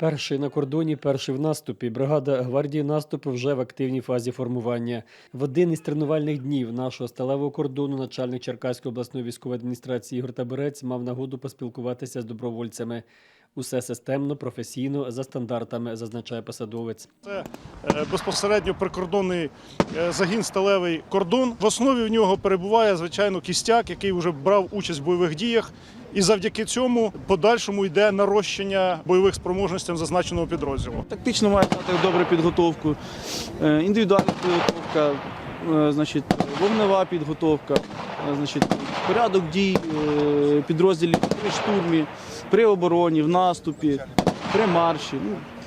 Перший на кордоні, перший в наступі. Бригада гвардії наступу вже в активній фазі формування. В один із тренувальних днів нашого сталевого кордону начальник Черкаської обласної військової адміністрації Ігор Таберець мав нагоду поспілкуватися з добровольцями. Усе системно, професійно, за стандартами, зазначає посадовець. Це е, безпосередньо прикордонний е, загін сталевий кордон. В основі в нього перебуває звичайно кістяк, який вже брав участь в бойових діях. І завдяки цьому подальшому йде нарощення бойових спроможностей зазначеного підрозділу. Тактично має мати добру підготовку, е, індивідуальна підготовка, значить, вогнева підготовка, значить, порядок дій е, підрозділів при штурмі, при обороні, в наступі, при марші.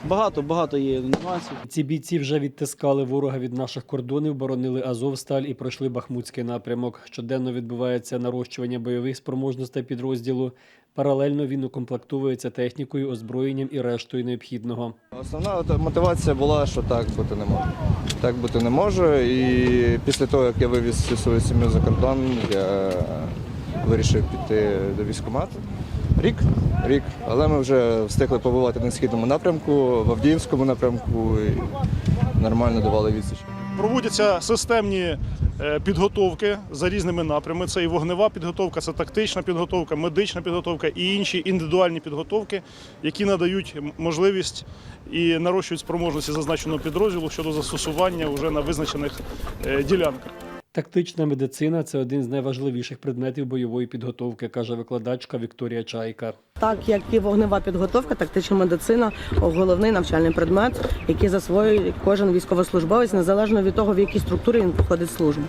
Багато, багато є нюансів. Ці бійці вже відтискали ворога від наших кордонів, боронили Азовсталь і пройшли Бахмутський напрямок. Щоденно відбувається нарощування бойових спроможностей підрозділу. Паралельно він укомплектовується технікою, озброєнням і рештою необхідного. Основна мотивація була, що так бути не може. Так бути не може. І після того, як я вивіз всю свою сім'ю за кордон, я вирішив піти до військкомату. Рік, рік. Але ми вже встигли побувати на східному напрямку, в Авдіївському напрямку і нормально давали відсіч. Проводяться системні е, підготовки за різними напрямами. Це і вогнева підготовка, це тактична підготовка, медична підготовка і інші індивідуальні підготовки, які надають можливість і нарощують спроможності зазначеного підрозділу щодо застосування вже на визначених е, ділянках. Тактична медицина це один з найважливіших предметів бойової підготовки, каже викладачка Вікторія Чайка. Так як і вогнева підготовка, тактична медицина головний навчальний предмет, який засвоює кожен військовослужбовець, незалежно від того, в якій структурі він проходить службу.